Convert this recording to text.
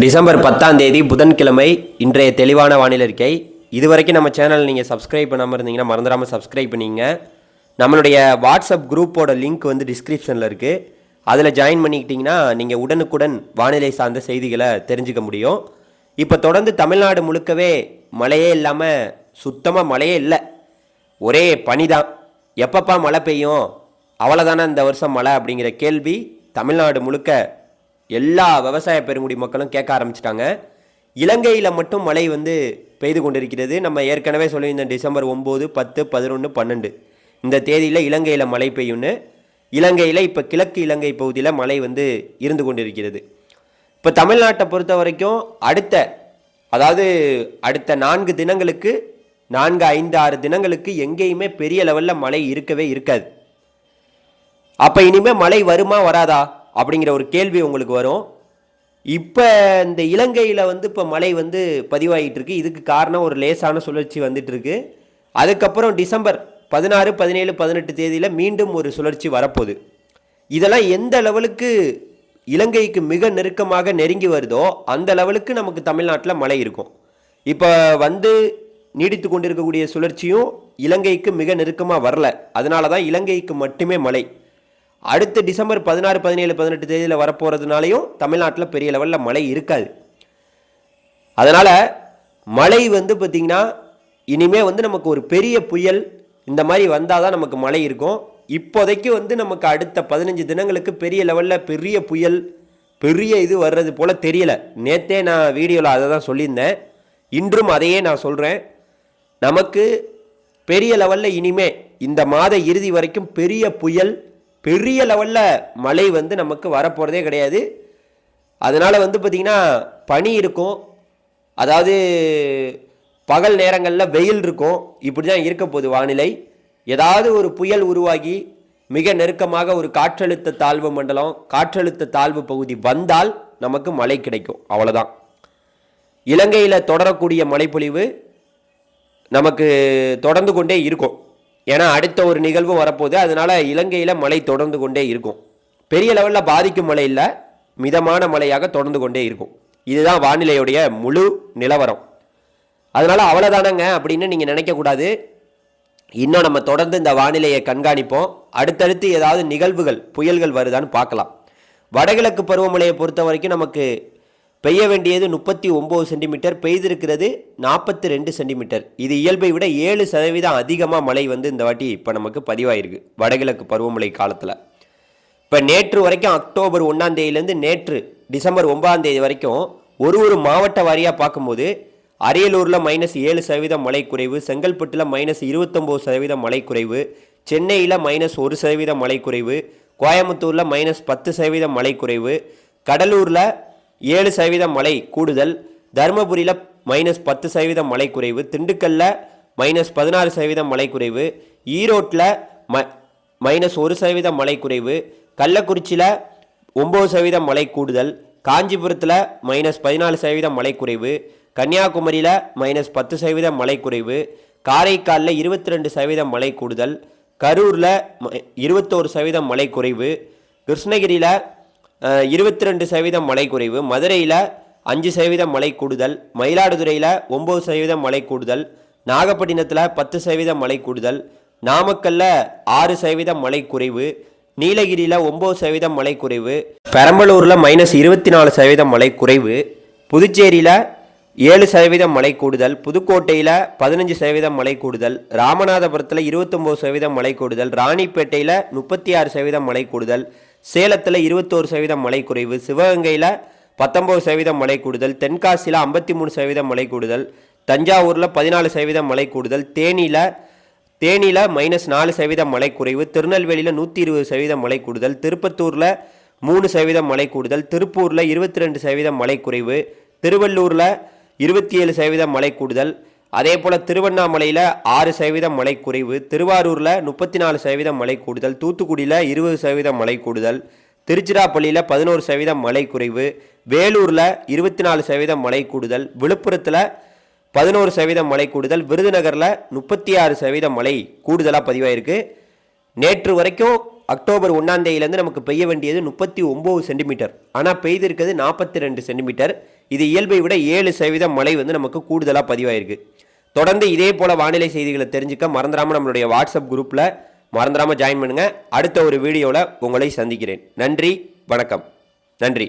December பத்தாம் தேதி புதன்கிழமை இன்றைய தெளிவான வானிலை அறிக்கை. இதுவரைக்கும் நம்ம சேனல் நீங்கள் சப்ஸ்கிரைப் பண்ணாமல் இருந்தீங்கன்னா மறந்துடாமல் சப்ஸ்கிரைப் பண்ணிங்க. நம்மளுடைய வாட்ஸ்அப் குரூப்போட லிங்க் வந்து டிஸ்கிரிப்ஷனில் இருக்குது அதில் ஜாயின் பண்ணிக்கிட்டிங்கன்னா நீங்கள் உடனுக்குடன் வானிலை சார்ந்த செய்திகளை தெரிஞ்சுக்க முடியும். இப்போ தொடர்ந்து தமிழ்நாடு முழுக்கவே மழையே இல்லாமல் சுத்தமாக மழையே இல்லை. ஒரே பனி தான் எப்பப்பா மழை பெய்யும்? அவ்வளோதானே இந்த வருஷம் மழை அப்படிங்கிற கேள்வி தமிழ்நாடு முழுக்க எல்லா விவசாய பெருங்குடி மக்களும் கேட்க ஆரம்பிச்சிட்டாங்க. இலங்கையில் மட்டும் மழை வந்து பெய்து கொண்டிருக்கிறது. நம்ம ஏற்கனவே சொல்லியிருந்தோம் டிசம்பர் ஒம்பது பத்து பதினொன்று பன்னெண்டு. இந்த தேதியில் இலங்கையில் மழை பெய்யும்னு. இலங்கையில் இப்போ கிழக்கு இலங்கை பகுதியில் மழை வந்து இருந்து கொண்டிருக்கிறது. இப்போ தமிழ்நாட்டை பொறுத்த வரைக்கும் அடுத்த அதாவது அடுத்த நான்கு தினங்களுக்கு நான்கு ஐந்து ஆறு தினங்களுக்கு எங்கேயுமே பெரிய லெவலில் மழை இருக்கவே இருக்காது. அப்போ இனிமேல் மழை வருமா வராதா? அப்படிங்கிற ஒரு கேள்வி உங்களுக்கு வரும். இப்போ இந்த இலங்கையில் வந்து இப்போ மழை வந்து பதிவாகிட்டு இருக்கு. இதுக்கு காரணம் ஒரு லேசான சுழற்சி வந்துட்டு இருக்கு. அதுக்கப்புறம் டிசம்பர் பதினாறு பதினேழு பதினெட்டு தேதியில் மீண்டும் ஒரு சுழற்சி வரப்போகுது. இதெல்லாம் எந்த லெவலுக்கு இலங்கைக்கு மிக நெருக்கமாக நெருங்கி வருதோ அந்த லெவலுக்கு நமக்கு தமிழ்நாட்டில் மழை இருக்கும். இப்போ வந்து நீடித்து கொண்டிருக்கக்கூடிய சுழற்சியும் இலங்கைக்கு மிக நெருக்கமாக வரல. அதனால தான் இலங்கைக்கு மட்டுமே மழை. அடுத்த டிசம்பர் பதினாறு பதினேழு பதினெட்டு தேதியில் வரப்போகிறதுனாலையும் தமிழ்நாட்டில் பெரிய லெவலில் மழை இருக்காது. அதனால் மழை வந்து பார்த்திங்கன்னா இனிமேல் வந்து நமக்கு ஒரு பெரிய புயல் இந்த மாதிரி வந்தால் தான் நமக்கு மழை இருக்கும். இப்போதைக்கு வந்து நமக்கு அடுத்த பதினஞ்சு தினங்களுக்கு பெரிய லெவலில் பெரிய புயல் பெரிய இது வர்றது போல் தெரியலை. நேற்றே நான் வீடியோவில் அதை தான் சொல்லியிருந்தேன். இன்றும் அதையே நான் சொல்கிறேன் நமக்கு பெரிய லெவலில் இனிமே இந்த மாத இறுதி வரைக்கும் பெரிய புயல் பெரிய லெவலில் மழை வந்து நமக்கு வரப்போகிறதே கிடையாது. அதனால் வந்து பார்த்திங்கன்னா பனி இருக்கும். அதாவது பகல் நேரங்களில் வெயில் இருக்கும். இப்படி தான் இருக்க போகுது வானிலை. ஏதாவது ஒரு புயல் உருவாகி மிக நெருக்கமாக ஒரு காற்றழுத்த தாழ்வு மண்டலம் காற்றழுத்த தாழ்வு பகுதி வந்தால் நமக்கு மழை கிடைக்கும். அவ்வளோதான் இலங்கையில் தொடரக்கூடிய மழைப்பொழிவு நமக்கு தொடர்ந்து கொண்டே இருக்கும். ஏன்னா அடுத்த ஒரு நிகழ்வும் வரப்போகுது. அதனால இலங்கையில் மழை தொடர்ந்து கொண்டே இருக்கும். பெரிய லெவலில் பாதிக்கும் மழை இல்லை. மிதமான மழையாக தொடர்ந்து கொண்டே இருக்கும். இதுதான் வானிலையுடைய முழு நிலவரம். அதனால் அவ்வளோதானங்க அப்படின்னு நீங்கள் நினைக்கக்கூடாது இன்னும் நம்ம தொடர்ந்து இந்த வானிலையை கண்காணிப்போம். அடுத்தடுத்து ஏதாவது நிகழ்வுகள் புயல்கள் வருதான்னு பார்க்கலாம். வடகிழக்கு பருவமழையை பொறுத்த வரைக்கும் நமக்கு பெய்ய வேண்டியது முப்பத்தி ஒம்பது சென்டிமீட்டர் பெய்திருக்கிறது நாற்பத்தி ரெண்டு சென்டிமீட்டர். இது இயல்பை விட ஏழு சதவீதம் அதிகமாக மழை வந்து இந்த வாட்டி இப்போ நமக்கு பதிவாயிருக்கு வடகிழக்கு பருவமழை காலத்தில். இப்போ நேற்று வரைக்கும் அக்டோபர் ஒன்றாம் தேதியிலேருந்து நேற்று டிசம்பர் ஒன்பதாம் தேதி வரைக்கும் ஒரு ஒரு மாவட்ட வாரியாக பார்க்கும்போது அரியலூரில் மைனஸ் ஏழு சதவீதம் மழை குறைவு செங்கல்பட்டில் மைனஸ் இருபத்தொம்போது சதவீதம் மழை குறைவு சென்னையில் மைனஸ் ஒரு சதவீதம் மழை குறைவு கோயம்புத்தூரில் மைனஸ் பத்து சதவீதம் மழை குறைவு கடலூரில் ஏழு சதவீதம் மழை கூடுதல். தருமபுரியில் மைனஸ் பத்து சதவீதம் மழை குறைவு. திண்டுக்கல்ல மைனஸ் பதினாறு சதவீதம் மழை குறைவு. ஈரோட்டில் ம மைனஸ் ஒரு சதவீதம் மழை குறைவு. கள்ளக்குறிச்சியில் ஒம்பது சதவீதம் மழை கூடுதல். காஞ்சிபுரத்தில் மைனஸ் பதினாலு சதவீதம் மழை குறைவு. கன்னியாகுமரியில் மைனஸ் பத்து சதவீதம் மழை குறைவு. காரைக்காலில் இருபத்தி ரெண்டு சதவீதம் மழை கூடுதல். கரூரில் இருபத்தோரு சதவீதம் மழை குறைவு. கிருஷ்ணகிரியில் இருபத்தி ரெண்டு சதவீதம் மழை குறைவு மதுரையில் அஞ்சு சதவீதம் மழை கூடுதல் மயிலாடுதுறையில் ஒம்பது சதவீதம் மழை கூடுதல் நாகப்பட்டினத்தில் பத்து சதவீதம் மழை கூடுதல் நாமக்கல்ல ஆறு சதவீதம் மழை குறைவு நீலகிரியில் ஒம்பது சதவீதம் மழை குறைவு பெரம்பலூரில் மைனஸ் இருபத்தி நாலு சதவீதம் மழை குறைவு புதுச்சேரியில் ஏழு சதவீதம் மழை கூடுதல் புதுக்கோட்டையில் பதினஞ்சு சதவீதம் மழை கூடுதல் ராமநாதபுரத்தில் இருபத்தொம்போது சதவீதம் மழை கூடுதல் ராணிப்பேட்டையில் முப்பத்தி ஆறு சதவீதம் மழை கூடுதல் சேலத்தில் இருபத்தோரு சதவீதம் மழை குறைவு சிவகங்கையில் பத்தொம்பது சதவீதம் மழை கூடுதல் தென்காசியில் ஐம்பத்தி மூணு சதவீதம் மழை கூடுதல் தஞ்சாவூரில் பதினாலு சதவீதம் மழை கூடுதல் தேனியில் தேனியில் மைனஸ் நாலு சதவீதம் மழை குறைவு திருநெல்வேலியில் நூற்றி இருபது சதவீதம் மழை கூடுதல் திருப்பத்தூரில் மூணு சதவீதம் மழை கூடுதல் திருப்பூரில் இருபத்தி ரெண்டு சதவீதம் மழை குறைவு திருவள்ளூரில் இருபத்தி ஏழு சதவீதம் மழை கூடுதல் அதே போல் திருவண்ணாமலையில் ஆறு சதவீதம் மழை குறைவு திருவாரூரில் முப்பத்தி நாலு சதவீதம் மழை கூடுதல் தூத்துக்குடியில் இருபது சதவீதம் மழை கூடுதல் திருச்சிராப்பள்ளியில் பதினோரு சதவீதம் மழை குறைவு வேலூரில் இருபத்தி நாலு சதவீதம் மழை கூடுதல் விழுப்புரத்தில் பதினோரு சதவீதம் மழை கூடுதல் விருதுநகரில் முப்பத்தி ஆறு சதவீதம் மழை கூடுதலாக பதிவாயிருக்கு. நேற்று வரைக்கும் அக்டோபர் ஒன்றாம் தேதியிலேருந்து நமக்கு பெய்ய வேண்டியது முப்பத்தி ஒம்பது சென்டிமீட்டர். ஆனால் பெய்திருக்கிறது நாற்பத்தி ரெண்டு சென்டிமீட்டர். இது இயல்பை விட ஏழு சதவீதம் மழை வந்து நமக்கு கூடுதலாக பதிவாயிருக்கு. தொடர்ந்து இதே போல் வானிலை செய்திகளை தெரிஞ்சுக்க மறந்துடாமல் நம்மளுடைய வாட்ஸ்அப் குரூப்பில் மறந்துடாமல் ஜாயின் பண்ணுங்கள் அடுத்த ஒரு வீடியோவில் உங்களை சந்திக்கிறேன். நன்றி வணக்கம். நன்றி.